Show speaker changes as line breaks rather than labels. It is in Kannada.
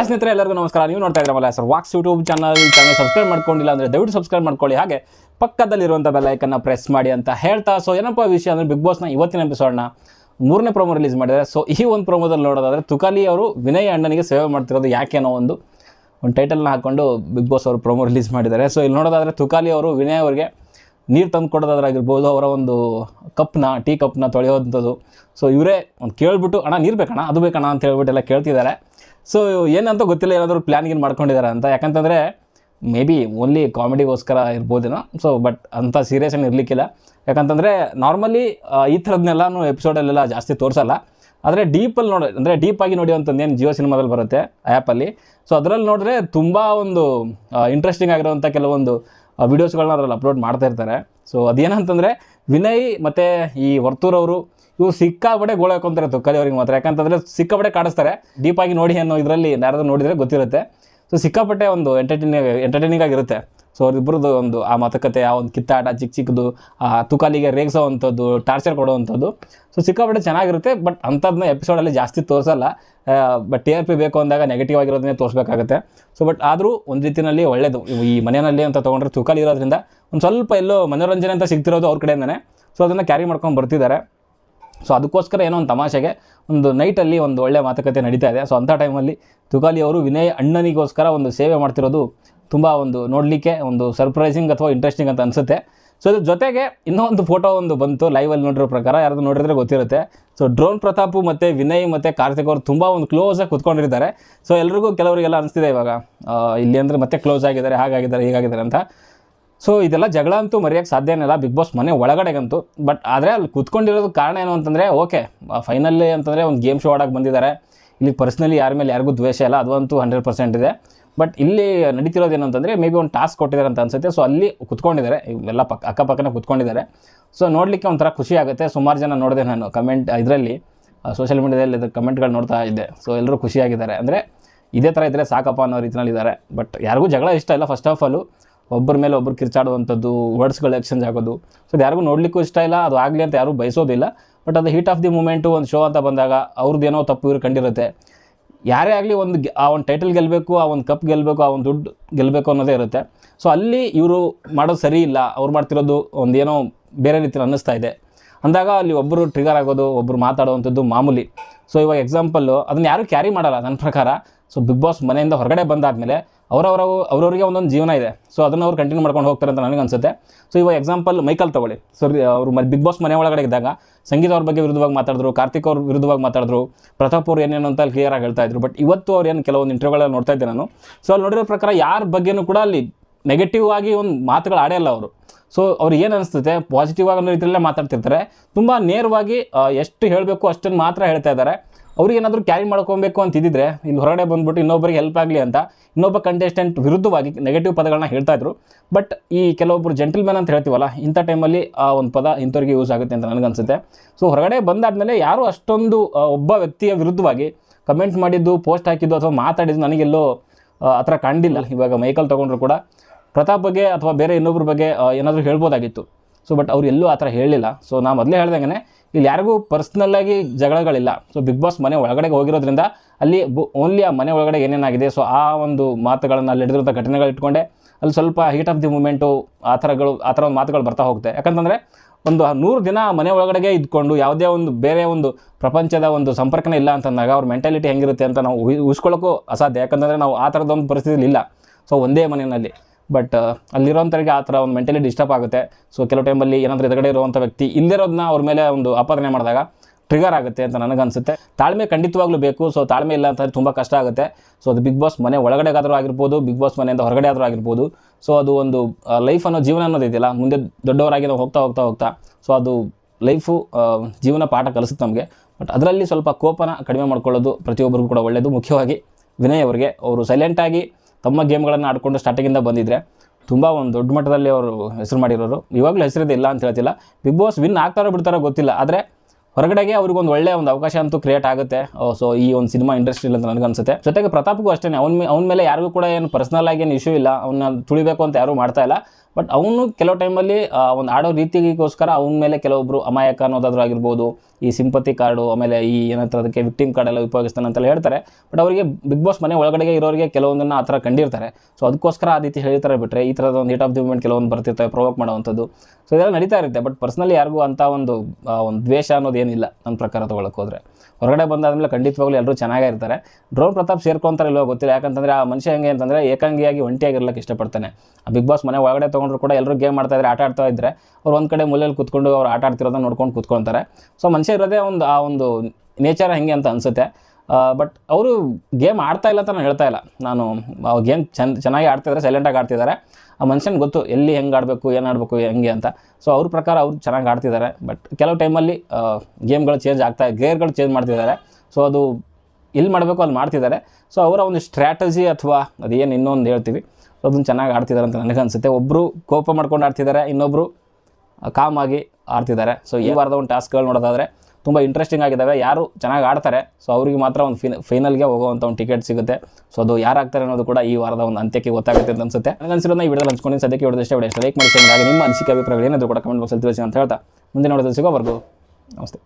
ಹಾಯ್ ಸ್ನೇಹಿತರೆ, ಎಲ್ಲರಿಗೂ ನಮಸ್ಕಾರ. ನೀವು ನೋಡ್ತಾ ಇದ್ರಲ್ಲ sir walks YouTube channel channel subscribe ಮಾಡ್ಕೊಂಡಿಲ್ಲ ಅಂದರೆ ದಯವಿಟ್ಟು ಸಬ್ಸ್ಕ್ರೈಬ್ ಮಾಡ್ಕೊಳ್ಳಿ. ಹಾಗೆ ಪಕ್ಕದಲ್ಲಿರುವಂಥ ಬೆಲ್ಲೈಕನ್ನು ಪ್ರೆಸ್ ಮಾಡಿ ಅಂತ ಹೇಳ್ತಾ. ಸೊ ಏನಪ್ಪ ವಿಷಯ ಅಂದರೆ ಬಿಗ್ ಬಾಸ್ನ ಇವತ್ತಿನ ಎಪಿಸೋಡ್ನ ಮೂರನೇ ಪ್ರೋಮೋ ರಿಲೀಸ್ ಮಾಡಿದ್ದಾರೆ. ಸೊ ಈ ಒಂದು ಪ್ರೋಮೋದಲ್ಲಿ ನೋಡೋದಾದರೆ ತುಕಾಲಿ ಅವರು ವಿನಯ್ ಅಣ್ಣನಿಗೆ ಸೇವೆ ಮಾಡ್ತಿರೋದು ಯಾಕೆನೋ ಒಂದು ಒಂದು ಟೈಟಲ್ನ ಹಾಕೊಂಡು ಬಿಗ್ ಬಾಸ್ ಅವರು ಪ್ರೋಮೋ ರಿಲೀಸ್ ಮಾಡಿದ್ದಾರೆ. ಸೊ ಇಲ್ಲಿ ನೋಡೋದಾದರೆ ತುಕಾಲಿ ಅವರು ವಿನಯ್ ಅವರಿಗೆ ನೀರು ತಂದು ಕೊಡೋದಾದ್ರಾಗಿರ್ಬೋದು, ಅವರ ಒಂದು ಕಪ್ನ, ಟೀ ಕಪ್ನ ತೊಳೆಯೋವಂಥದ್ದು. ಸೊ ಇವರೇ ಒಂದು ಕೇಳಿಬಿಟ್ಟು, ಅಣ್ಣ, ನೀರು ಬೇಕಣ್ಣ? ಅದು ಬೇಕಣ್ಣ? ಅಂತ ಹೇಳ್ಬಿಟ್ಟು ಎಲ್ಲ ಕೇಳ್ತಿದ್ದಾರೆ. ಸೊ ಏನಂತ ಗೊತ್ತಿಲ್ಲ, ಏನಾದರೂ ಪ್ಲ್ಯಾನ್ ಮಾಡ್ಕೊಂಡಿದ್ದಾರೆ ಅಂತ. ಯಾಕಂತಂದರೆ ಮೇ ಬಿ ಓನ್ಲಿ ಕಾಮಿಡಿಗೋಸ್ಕರ ಇರ್ಬೋದೇನೋ. ಸೊ ಬಟ್ ಅಂಥ ಸೀರಿಯಸ್ ಏನು ಇರಲಿಕ್ಕಿಲ್ಲ. ಯಾಕಂತಂದರೆ ನಾರ್ಮಲಿ ಈ ಥರದ್ನೆಲ್ಲನೂ ಎಪಿಸೋಡಲ್ಲೆಲ್ಲ ಜಾಸ್ತಿ ತೋರಿಸಲ್ಲ. ಆದರೆ ಡೀಪಲ್ಲಿ ನೋಡಿ, ಅಂದರೆ ಡೀಪಾಗಿ ನೋಡಿ ಅಂತಂದು ಏನು ಜಿಯೋ ಸಿನಿಮಾದಲ್ಲಿ ಬರುತ್ತೆ ಆ್ಯಪಲ್ಲಿ ಸೊ ಅದರಲ್ಲಿ ನೋಡಿದ್ರೆ ತುಂಬ ಒಂದು ಇಂಟ್ರೆಸ್ಟಿಂಗ್ ಆಗಿರೋವಂಥ ಕೆಲವೊಂದು ವೀಡಿಯೋಸ್ಗಳನ್ನ ಅದರಲ್ಲಿ ಅಪ್ಲೋಡ್ ಮಾಡ್ತಾ ಇರ್ತಾರೆ. ಸೊ ಅದೇನಂತಂದರೆ ವಿನಯ್ ಮತ್ತು ಈ ವರ್ತೂರವರು ಇವ್ರು ಸಿಕ್ಕಾಪಟ್ಟೆ ಗೋಳ ಹಾಕೊಂತಾರೆ ತುಕ್ಕಲಿ ಅವ್ರಿಗೆ ಮಾತ್ರ. ಯಾಕಂತಂದರೆ ಸಿಕ್ಕಾಪಟ್ಟೆ ಕಾಡಿಸ್ತಾರೆ ಡೀಪಾಗಿ ನೋಡಿ ಅನ್ನೋ ಇದರಲ್ಲಿ ಯಾರಾದ್ರೂ ನೋಡಿದರೆ ಗೊತ್ತಿರುತ್ತೆ. ಸೊ ಸಿಕ್ಕಾಪಟ್ಟೆ ಒಂದು ಎಂಟರ್ಟೈನಿಂಗ್ ಎಂಟರ್ಟೈನಿಂಗ್ ಆಗಿರುತ್ತೆ. ಸೊ ಅವ್ರಿಬ್ಬರದ್ದು ಒಂದು ಆ ಮಾತುಕತೆ, ಆ ಒಂದು ಕಿತ್ತಾಟ ಚಿಕ್ಕ ಚಿಕ್ಕದು ಆ ತುಕಾಲಿಗೆ ರೇಗಿಸೋವಂಥದ್ದು, ಟಾರ್ಚರ್ ಕೊಡೋವಂಥದ್ದು. ಸೊ ಸಿಕ್ಕಾಪಟ್ಟೆ ಚೆನ್ನಾಗಿರುತ್ತೆ, ಬಟ್ ಅಂಥದ್ದನ್ನ ಎಪಿಸೋಡಲ್ಲಿ ಜಾಸ್ತಿ ತೋರಿಸಲ್ಲ. ಬಟ್ ಟಿ ಆರ್ ಪಿ ಬೇಕು ಅಂದಾಗ ನೆಗೆಟಿವ್ ಆಗಿರೋದನ್ನೇ ತೋರಿಸ್ಬೇಕಾಗುತ್ತೆ. ಸೊ ಬಟ್ ಆದರೂ ಒಂದು ರೀತಿಯಲ್ಲಿ ಒಳ್ಳೆಯದು ಈ ಮನೆಯಲ್ಲಿ ಅಂತ ತೊಗೊಂಡ್ರೆ ತುಕಾಲಿ ಇರೋದ್ರಿಂದ ಒಂದು ಸ್ವಲ್ಪ ಎಲ್ಲೋ ಮನೋರಂಜನೆ ಅಂತ ಸಿಗ್ತಿರೋದು ಅವ್ರ ಕಡೆಯಿಂದನೇ. ಸೊ ಅದನ್ನು ಕ್ಯಾರಿ ಮಾಡ್ಕೊಂಡು ಬರ್ತಿದ್ದಾರೆ. ಸೊ ಅದಕ್ಕೋಸ್ಕರ ಏನೋ ಒಂದು ತಮಾಷೆಗೆ ಒಂದು ನೈಟಲ್ಲಿ ಒಂದು ಒಳ್ಳೆ ಮಾತುಕತೆ ನಡೀತಾ ಇದೆ. ಸೊ ಅಂಥ ಟೈಮಲ್ಲಿ ತುಕಾಲಿ ಅವರು ವಿನಯ್ ಅಣ್ಣನಿಗೋಸ್ಕರ ಒಂದು ಸೇವೆ ಮಾಡ್ತಿರೋದು ತುಂಬ ಒಂದು ನೋಡಲಿಕ್ಕೆ ಒಂದು ಸರ್ಪ್ರೈಸಿಂಗ್ ಅಥವಾ ಇಂಟ್ರೆಸ್ಟಿಂಗ್ ಅಂತ ಅನಿಸುತ್ತೆ. ಸೊ ಅದ್ರ ಜೊತೆಗೆ ಇನ್ನೂ ಒಂದು ಫೋಟೋ ಒಂದು ಬಂತು ಲೈವಲ್ಲಿ ನೋಡಿರೋ ಪ್ರಕಾರ, ಯಾರಾದರೂ ನೋಡಿದ್ರೆ ಗೊತ್ತಿರುತ್ತೆ. ಸೊ ಡ್ರೋನ್ ಪ್ರತಾಪು ಮತ್ತು ವಿನಯ್ ಮತ್ತು ಕಾರ್ತಿಕ್ ಅವರು ತುಂಬ ಒಂದು ಕ್ಲೋಸಾಗಿ ಕುತ್ಕೊಂಡಿರ್ತಾರೆ ಸೊ ಎಲ್ರಿಗೂ ಕೆಲವರಿಗೆಲ್ಲ ಅನಿಸ್ತಿದೆ ಇವಾಗ ಇಲ್ಲಿ ಅಂದರೆ ಮತ್ತೆ ಕ್ಲೋಸ್ ಆಗಿದ್ದಾರೆ, ಹಾಗಾಗಿದ್ದಾರೆ, ಹೀಗಾಗಿದ್ದಾರೆ ಅಂತ. ಸೊ ಇದೆಲ್ಲ ಜಗಳ ಅಂತೂ ಮರೆಯೋಕ್ಕೆ ಸಾಧ್ಯ ಏನಿಲ್ಲ. ಬಿಗ್ ಬಾಸ್ ಮನೆ ಒಳಗಡೆಗಂತೂ ಬಟ್ ಆದರೆ ಅಲ್ಲಿ ಕುತ್ಕೊಂಡಿರೋದು ಕಾರಣ ಏನು ಅಂತಂದರೆ ಓಕೆ ಫೈನಲ್ಲಿ ಅಂತಂದರೆ ಒಂದು ಗೇಮ್ ಶೋ ಆಡೋಕ್ಕೆ ಬಂದಿದ್ದಾರೆ. ಇಲ್ಲಿ ಪರ್ಸ್ನಲಿ ಯಾರ ಮೇಲೆ ಯಾರಿಗೂ ದ್ವೇಷ ಇಲ್ಲ. ಅದಂತೂ ಹಂಡ್ರೆಡ್ ಪರ್ಸೆಂಟ್ ಇದೆ. ಬಟ್ ಇಲ್ಲಿ ನಡೀತಿರೋದು ಏನಂತಂದರೆ ಮೇ ಬಿ ಒಂದು ಟಾಸ್ಕ್ ಕೊಟ್ಟಿದ್ದಾರೆ ಅಂತ ಅನ್ಸುತ್ತೆ. ಸೊ ಅಲ್ಲಿ ಕುತ್ಕೊಂಡಿದ್ದಾರೆ. ಇವೆಲ್ಲ ಪಕ್ಕ, ಅಕ್ಕಪಕ್ಕನೇ ಕುತ್ಕೊಂಡಿದ್ದಾರೆ. ಸೊ ನೋಡಲಿಕ್ಕೆ ಒಂಥರ ಖುಷಿ ಆಗುತ್ತೆ. ಸುಮಾರು ಜನ ನೋಡಿದೆ ನಾನು ಕಮೆಂಟ್ ಇದರಲ್ಲಿ ಸೋಷಿಯಲ್ ಮೀಡಿಯಾದಲ್ಲಿ ಇದ್ರ ಕಮೆಂಟ್ಗಳು ನೋಡ್ತಾ ಇದ್ದೆ. ಸೊ ಎಲ್ಲರೂ ಖುಷಿಯಾಗಿದ್ದಾರೆ. ಅಂದರೆ ಇದೇ ಥರ ಇದ್ದರೆ ಸಾಕಪ್ಪ ಅನ್ನೋ ರೀತಿಯಲ್ಲಿ ಇದ್ದಾರೆ. ಬಟ್ ಯಾರಿಗೂ ಜಗಳ ಇಷ್ಟ ಇಲ್ಲ ಫಸ್ಟ್ ಆಫ್ ಆಲು ಒಬ್ಬರ ಮೇಲೆ ಒಬ್ಬರು ಕಿರ್ಚಾಡುವಂಥದ್ದು ವರ್ಡ್ಸ್ಗಳು ಎಕ್ಸ್ಚೇಂಜ್ ಆಗೋದು ಸೊ ಅದು ಯಾರಿಗೂ ನೋಡಲಿಕ್ಕೂ ಇಷ್ಟ ಇಲ್ಲ. ಅದು ಆಗಲಿ ಅಂತ ಯಾರೂ ಬಯಸೋದಿಲ್ಲ. ಬಟ್ ಅದು ಹೀಟ್ ಆಫ್ ದಿ ಮೂಮೆಂಟು ಒಂದು ಶೋ ಅಂತ ಬಂದಾಗ ಅವ್ರದ್ದು ಏನೋ ತಪ್ಪು ಇವ್ರು ಕಂಡಿರುತ್ತೆ. ಯಾರೇ ಆಗಲಿ ಒಂದು ಆ ಒಂದು ಟೈಟಲ್ ಗೆಲ್ಲಬೇಕು ಆ ಒಂದು ಕಪ್ ಗೆಲ್ಲಬೇಕು ಆ ಒಂದು ದುಡ್ಡು ಗೆಲ್ಲಬೇಕು ಅನ್ನೋದೇ ಇರುತ್ತೆ. ಸೊ ಅಲ್ಲಿ ಇವರು ಮಾಡೋದು ಸರಿ ಇಲ್ಲ. ಅವ್ರು ಮಾಡ್ತಿರೋದು ಒಂದೇನೋ ಬೇರೆ ರೀತಿ ಅನ್ನಿಸ್ತಾ ಇದೆ. ಅಂದಾಗ ಅಲ್ಲಿ ಒಬ್ಬರು ಟ್ರಿಗರ್ ಆಗೋದು ಒಬ್ಬರು ಮಾತಾಡುವಂಥದ್ದು ಮಾಮೂಲಿ. ಸೊ ಇವಾಗ ಎಕ್ಸಾಂಪಲ್ಲು ಅದನ್ನ ಯಾರೂ ಕ್ಯಾರಿ ಮಾಡಲ್ಲ, ನನ್ನ ಪ್ರಕಾರ. ಸೊ ಬಿಗ್ ಬಾಸ್ ಮನೆಯಿಂದ ಹೊರಗಡೆ ಬಂದಾದಮೇಲೆ ಅವರವರ ಅವರವರಿಗೆ ಒಂದೊಂದು ಜೀವನ ಇದೆ. ಸೊ ಅದನ್ನು ಅವ್ರು ಕಂಟಿನ್ಯೂ ಮಾಡ್ಕೊಂಡು ಹೋಗ್ತಾರೆ ಅಂತ ನನಗೆ ಅನಿಸುತ್ತೆ. ಸೊ ಇವಾಗ ಎಕ್ಸಾಂಪಲ್ ಮೈಕಲ್ ತಗೊಳ್ಳಿ. ಸರ್ ಅವರು ಬಿಗ್ ಬಾಸ್ ಮನೆ ಒಳಗಡೆ ಇದ್ದಾಗ ಸಂಗೀತ ಅವ್ರ ಬಗ್ಗೆ ವಿರುದ್ಧವಾಗಿ ಮಾತಾಡಿದ್ರು, ಕಾರ್ತಿಕ್ ಅವ್ರ ವಿರುದ್ಧವಾಗಿ ಮಾತಾಡಿದ್ರು, ಪ್ರತಾಪ್ ಅವ್ರು ಏನೇನು ಅಂತ ಕ್ಲಿಯರ್ ಆಗಿ ಹೇಳ್ತಾ ಇದ್ರು. ಬಟ್ ಇವತ್ತು ಅವ್ರು ಏನು ಕೆಲವೊಂದು ಇಂಟರ್ವ್ಯೂಗಳಲ್ಲಿ ನೋಡ್ತಾ ಇದ್ದೆ ನಾನು. ಸೊ ಅಲ್ಲಿ ನೋಡಿರೋ ಪ್ರಕಾರ ಯಾರ ಬಗ್ಗೆನೂ ಕೂಡ ಅಲ್ಲಿ ನೆಗೆಟಿವ್ ಆಗಿ ಒಂದು ಮಾತುಗಳು ಆಡೇ ಇಲ್ಲ ಅವರು. ಸೊ ಅವ್ರು ಏನು ಅನಿಸ್ತದೆ ಪಾಸಿಟಿವ್ ಆಗೋ ರೀತಿಯಲ್ಲೇ ಮಾತಾಡ್ತಿರ್ತಾರೆ. ತುಂಬ ನೇರವಾಗಿ ಎಷ್ಟು ಹೇಳಬೇಕು ಅಷ್ಟನ್ನು ಮಾತ್ರ ಹೇಳ್ತಾ ಇದ್ದಾರೆ. ಅವ್ರಿಗೆ ಏನಾದರೂ ಕ್ಯಾರಿ ಮಾಡ್ಕೊಬೇಕು ಅಂತ ಇದ್ದಿದ್ರೆ ಇಲ್ಲಿ ಹೊರಗಡೆ ಬಂದ್ಬಿಟ್ಟು ಇನ್ನೊಬ್ಬರಿಗೆ ಹೆಲ್ಪ್ ಆಗಲಿ ಅಂತ ಇನ್ನೊಬ್ಬ ಕಂಟೆಸ್ಟೆಂಟ್ ವಿರುದ್ಧವಾಗಿ ನೆಗೆಟಿವ್ ಪದಗಳನ್ನ ಹೇಳ್ತಾ ಇದ್ರು. ಬಟ್ ಈ ಕೆಲವೊಬ್ಬರು ಜೆಂಟಲ್ಮೆನ್ ಅಂತ ಹೇಳ್ತೀವಲ್ಲ ಇಂಥ ಟೈಮಲ್ಲಿ ಆ ಒಂದು ಪದ ಇಂಥವ್ರಿಗೆ ಯೂಸ್ ಆಗುತ್ತೆ ಅಂತ ನನಗನ್ಸುತ್ತೆ ಸೊ ಹೊರಗಡೆ ಬಂದಾದಮೇಲೆ ಯಾರೂ ಅಷ್ಟೊಂದು ಒಬ್ಬ ವ್ಯಕ್ತಿಯ ವಿರುದ್ಧವಾಗಿ ಕಮೆಂಟ್ ಮಾಡಿದ್ದು ಪೋಸ್ಟ್ ಹಾಕಿದ್ದು ಅಥವಾ ಮಾತಾಡಿದ್ದು ನನಗೆಲ್ಲೋ ಆ, ಥರ ಕಂಡಿಲ್ಲ ಇವಾಗ ಮೈಕಲ್ ತೊಗೊಂಡ್ರು ಕೂಡ ಪ್ರತಾಪ್ ಬಗ್ಗೆ ಅಥವಾ ಬೇರೆ ಇನ್ನೊಬ್ಬರ ಬಗ್ಗೆ ಏನಾದರೂ ಹೇಳ್ಬೋದಾಗಿತ್ತು. ಸೊ ಬಟ್ ಅವ್ರು ಎಲ್ಲೂ ಆ ಥರ ಹೇಳಿಲ್ಲ. ಸೊ ನಾ ಮೊದಲೇ ಹೇಳ್ದಂಗೆ ಇಲ್ಲಿ ಯಾರಿಗೂ ಪರ್ಸ್ನಲ್ಲಾಗಿ ಜಗಳಗಳಿಲ್ಲ. ಸೊ ಬಿಗ್ ಬಾಸ್ ಮನೆ ಒಳಗಡೆಗೆ ಹೋಗಿರೋದ್ರಿಂದ ಅಲ್ಲಿ ಓನ್ಲಿ ಆ ಮನೆ ಒಳಗಡೆ ಏನೇನಾಗಿದೆ? ಸೊ ಆ ಒಂದು ಮಾತುಗಳನ್ನು ಅಲ್ಲಿ ನಡೆದಿರೋಂಥ ಘಟನೆಗಳು ಇಟ್ಕೊಂಡೆ. ಅಲ್ಲಿ ಸ್ವಲ್ಪ ಹೀಟ್ ಆಫ್ ದಿ ಮೂಮೆಂಟು ಆ ಥರಗಳು ಆ ಥರ ಒಂದು ಮಾತುಗಳು ಬರ್ತಾ ಹೋಗುತ್ತೆ. ಯಾಕಂತಂದರೆ ಒಂದು ನೂರು ದಿನ ಮನೆ ಒಳಗಡೆಗೆ ಇದ್ಕೊಂಡು ಯಾವುದೇ ಒಂದು ಬೇರೆ ಒಂದು ಪ್ರಪಂಚದ ಒಂದು ಸಂಪರ್ಕನೇ ಇಲ್ಲ ಅಂತಂದಾಗ ಅವ್ರ ಮೆಂಟಾಲಿಟಿ ಹೆಂಗಿರುತ್ತೆ ಅಂತ ನಾವು ಉಳಿಸ್ಕೊಳ್ಳೋಕ್ಕೂ ಅಸಾಧ್ಯ. ಯಾಕಂತಂದರೆ ನಾವು ಆ ಥರದೊಂದು ಪರಿಸ್ಥಿತಿ ಇಲ್ಲ. ಸೊ ಒಂದೇ ಮನೆಯಲ್ಲಿ. ಬಟ್ ಅಲ್ಲಿರೋಂಥವ್ರಿಗೆ ಆ ಥರ ಒಂದು ಮೆಂಟಲಿ ಡಿಸ್ಟರ್ಬ್ ಆಗುತ್ತೆ. ಸೊ ಕೆಲವು ಟೈಮಲ್ಲಿ ಏನಾದರೂ ಎದುರುಗಡೆ ಇರುವಂಥ ವ್ಯಕ್ತಿ ಇಲ್ಲದಿರೋದನ್ನ ಅವ್ರ ಮೇಲೆ ಒಂದು ಆಪಾದನೆ ಮಾಡಿದಾಗ ಟ್ರಿಗರ್ ಆಗುತ್ತೆ ಅಂತ ನನಗನ್ಸುತ್ತೆ. ತಾಳ್ಮೆ ಖಂಡಿತವಾಗ್ಲೂ ಬೇಕು. ಸೊ ತಾಳ್ಮೆ ಇಲ್ಲ ಅಂತಂದರೆ ತುಂಬ ಕಷ್ಟ ಆಗುತ್ತೆ. ಸೊ ಅದು ಬಿಗ್ ಬಾಸ್ ಮನೆ ಒಳಗಡೆಗಾದರೂ ಆಗಿರ್ಬೋದು ಬಿಗ್ ಬಾಸ್ ಮನೆಯಿಂದ ಹೊರಗಡೆ ಆದರೂ ಆಗಿರ್ಬೋದು. ಸೊ ಅದು ಒಂದು ಲೈಫ್ ಅನ್ನೋ ಜೀವನ ಅನ್ನೋದು ಇದೆಯಲ್ಲ, ಮುಂದೆ ದೊಡ್ಡವರಾಗಿ ನಾವು ಹೋಗ್ತಾ ಹೋಗ್ತಾ ಹೋಗ್ತಾ. ಸೊ ಅದು ಲೈಫು ಜೀವನ ಪಾಠ ಕಲಿಸುತ್ತೆ ನಮಗೆ. ಬಟ್ ಅದರಲ್ಲಿ ಸ್ವಲ್ಪ ಕೋಪನ ಕಡಿಮೆ ಮಾಡ್ಕೊಳ್ಳೋದು ಪ್ರತಿಯೊಬ್ಬರಿಗೂ ಕೂಡ ಒಳ್ಳೆಯದು ಮುಖ್ಯವಾಗಿ ವಿನಯ್ ಅವರಿಗೆ. ಅವರು ಸೈಲೆಂಟಾಗಿ ತಮ್ಮ ಗೇಮ್ಗಳನ್ನು ಆಡಿಕೊಂಡು ಸ್ಟಾರ್ಟಿಂಗಿಂದ ಬಂದಿದ್ದರೆ ತುಂಬ ಒಂದು ದೊಡ್ಡ ಮಟ್ಟದಲ್ಲಿ ಅವರು ಹೆಸರು ಮಾಡಿರೋರು. ಇವಾಗಲೂ ಹೆಸರಿದೆ ಇಲ್ಲ ಅಂತ ಹೇಳ್ತಿಲ್ಲ. ಬಿಗ್ ಬಾಸ್ ವಿನ್ ಆಗ್ತಾರೋ ಬಿಡ್ತಾರೋ ಗೊತ್ತಿಲ್ಲ. ಆದರೆ ಹೊರಗಡೆಗೆ ಅವ್ರಿಗೊಂದು ಒಳ್ಳೆ ಒಂದು ಅವಕಾಶ ಅಂತೂ ಕ್ರಿಯೇಟ್ ಆಗುತ್ತೆ. ಸೊ ಈ ಒಂದು ಸಿನಿಮಾ ಇಂಡಸ್ಟ್ರಿ ಅಂತ ನನಗೆ ಅನ್ಸುತ್ತೆ. ಜೊತೆಗೆ ಪ್ರತಾಪ್ಗೂ ಅಷ್ಟೇ ಅವ್ನ ಅವ್ನ ಮೇಲೆ ಯಾರಿಗೂ ಕೂಡ ಏನು ಪರ್ಸನಲ್ ಆಗಿ ಏನು ಇಶ್ಯೂ ಇಲ್ಲ. ಅವನ್ನ ತುಳಿಬೇಕು ಅಂತ ಯಾರೂ ಮಾಡ್ತಾ ಇಲ್ಲ. ಬಟ್ ಅವನು ಕೆಲವು ಟೈಮಲ್ಲಿ ಒಂದು ಆಡೋ ರೀತಿಗೋಸ್ಕರ ಅವನ ಮೇಲೆ ಕೆಲವೊಬ್ರು ಅಮಾಯಕ ಅನ್ನೋದಾದ್ರೂ ಆಗಿರ್ಬೋದು, ಈ ಸಿಂಪತಿ ಕಾರ್ಡು ಆಮೇಲೆ ಈ ಏನಂತ ಅದಕ್ಕೆ ವಿಕ್ಟಿಮ್ ಕಾರ್ಡ್ ಎಲ್ಲ ಉಪಯೋಗಿಸ್ತಾನೆ ಅಂತೆಲ್ಲ ಹೇಳ್ತಾರೆ. ಬಟ್ ಅವರಿಗೆ ಬಿಗ್ ಬಾಸ್ ಮನೆ ಒಳಗಡೆಗೆ ಇರೋರಿಗೆ ಕೆಲವೊಂದನ್ನು ಆ ಥರ ಕಂಡಿರ್ತಾರೆ. ಸೊ ಅದಕ್ಕೋಸ್ಕರ ಆ ರೀತಿ ಹೇಳ್ತಾರೆ ಬಿಟ್ಟರೆ ಈ ಥರದ ಒಂದು ಹೀಟ್ ಆಫ್ ದಿ ಮೂಮೆಂಟ್ ಕೆಲವೊಂದು ಬರ್ತಿರ್ತವೆ ಪ್ರೊವೋಕ್ ಮಾಡುವಂಥದ್ದು. ಸೊ ಇದೆಲ್ಲ ನಡೀತಾ ಇರುತ್ತೆ. ಬಟ್ ಪರ್ಸ್ನಲಿ ಯಾರಿಗೂ ಅಂತ ಒಂದು ಒಂದು ದ್ವೇಷ ಅನ್ನೋದು ಏನಿಲ್ಲ ನನ್ನ ಪ್ರಕಾರ ತೊಗೊಳಕ್ಕೆ ಹೋದರೆ. ಹೊರಗಡೆ ಬಂದಾದ್ಮೇಲೆ ಖಂಡಿತವಾಗ್ಲೂ ಎಲ್ಲರೂ ಚೆನ್ನಾಗೇ ಇರ್ತಾರೆ ಡ್ರೋನ್ ಪ್ರತಾಪ್ ಸೇರ್ಕೊಂತಾರೆ ಇಲ್ಲೋ ಗೊತ್ತಿಲ್ಲ. ಯಾಕಂತಂದರೆ ಆ ಮನುಷ್ಯ ಹೆಂಗೆ ಅಂತಂದರೆ ಏಕಾಂಗಿಯಾಗಿ ಒಂಟಿಯಾಗಿರ್ಲಿಕ್ಕೆ ಇಷ್ಟಪಡ್ತಾನೆ. ಆ ಬಿಗ್ ಬಾಸ್ ಮನೆ ಒಳಗಡೆ ತೊಗೊಂಡ್ರು ಕೂಡ ಎಲ್ಲರೂ ಗೇಮ್ ಮಾಡ್ತಾ ಇದ್ರೆ, ಆಟ ಆಡ್ತಾ ಇದ್ದರೆ ಅವ್ರು ಒಂದು ಕಡೆ ಮೂಲೆಯಲ್ಲಿ ಕೂತ್ಕೊಂಡು ಅವ್ರು ಆಟ ಆಡ್ತಿರೋದನ್ನ ನೋಡ್ಕೊಂಡು ಕೂತ್ಕೊಳ್ತಾರೆ ಸೊ ಮನುಷ್ಯ ಇರೋದೇ ಒಂದು ಆ ಒಂದು ನೇಚರ್ ಹೆಂಗೆ ಅಂತ ಅನಿಸುತ್ತೆ. ಬಟ್ ಅವರು ಗೇಮ್ ಆಡ್ತಾ ಇಲ್ಲ ಅಂತ ನಾನು ಹೇಳ್ತಾ ಇಲ್ಲ. ನಾನು ಗೇಮ್ ಚೆನ್ನ ಚೆನ್ನಾಗಿ ಆಡ್ತಿದ್ದಾರೆ ಸೈಲೆಂಟಾಗಿ ಆಡ್ತಿದ್ದಾರೆ ಆ ಮನುಷ್ಯನಿಗೆ ಗೊತ್ತು ಎಲ್ಲಿ ಹೆಂಗೆ ಆಡಬೇಕು, ಏನು ಆಡಬೇಕು, ಹೆಂಗೆ ಅಂತ. ಸೊ ಅವ್ರ ಪ್ರಕಾರ ಅವ್ರು ಚೆನ್ನಾಗಿ ಆಡ್ತಿದ್ದಾರೆ ಬಟ್ ಕೆಲವು ಟೈಮಲ್ಲಿ ಗೇಮ್ಗಳು ಚೇಂಜ್ ಆಗ್ತಾ ಗೇರ್ಗಳು ಚೇಂಜ್ ಮಾಡ್ತಿದ್ದಾರೆ ಸೊ ಅದು ಎಲ್ಲಿ ಮಾಡಬೇಕು ಅಲ್ಲಿ ಮಾಡ್ತಿದ್ದಾರೆ ಸೊ ಅವರ ಒಂದು ಸ್ಟ್ರಾಟಜಿ ಅಥವಾ ಅದೇನು ಇನ್ನೊಂದು ಹೇಳ್ತೀವಿ. ಸೊ ಅದನ್ನು ಚೆನ್ನಾಗಿ ಆಡ್ತಿದ್ದಾರೆ ಅಂತ ನನಗನ್ಸುತ್ತೆ ಒಬ್ಬರು ಕೋಪ ಮಾಡ್ಕೊಂಡು ಆಡ್ತಿದ್ದಾರೆ ಇನ್ನೊಬ್ಬರು ಕಾಮಾಗಿ ಆಡ್ತಿದ್ದಾರೆ ಸೊ ಈ ವಾರದ ಒಂದು ಟಾಸ್ಕ್ಗಳು ನೋಡೋದಾದರೆ ತುಂಬ ಇಂಟ್ರೆಸ್ಟಿಂಗ್ ಆಗಿದ್ದಾವೆ ಯಾರು ಚೆನ್ನಾಗಿ ಆಡ್ತಾರೆ ಸೊ ಅವರಿಗೆ ಮಾತ್ರ ಒಂದು ಫಿನ್ ಫೈನಲ್ಗೆ ಹೋಗುವಂಥ ಒಂದು ಟಿಕೆಟ್ ಸಿಗುತ್ತೆ. ಸೊ ಅದು ಯಾರು ಆಗ್ತಾರೆ ಅನ್ನೋದು ಕೂಡ ಈ ವಾರದ ಒಂದು ಅಂತ್ಯಕ್ಕೆ ಗೊತ್ತಾಗುತ್ತೆ ಅಂತ ಅನ್ಸುತ್ತೆ. ನನಗೆ ಅನ್ಸಿರೋದನ್ನ ಈ ವಿಡಿಯೋದಲ್ಲಿ ಹಂಚ್ಕೊಂಡು ಸದ್ಯಕ್ಕೆ ವಿಡಿಯೋ ಇಷ್ಟ ವಿಡಿಯೋ ಲೈಕ್ ಮಾಡಿ. ಹಾಗೆ ನಿಮ್ಮ ಅನಿಸಿಕೆ, ಅಭಿಪ್ರಾಯಗಳು ಏನಾದರೂ ಕೂಡ ಕಮೆಂಟ್ ಬಾಕ್ಸಲ್ಲಿ ತಿಳಿಸಿ ಅಂತ ಹೇಳ್ತಾ. ಮುಂದಿನ ನೋಡೋದು ಸಿಗೋವರೆಗೂ ನಮಸ್ತೆ.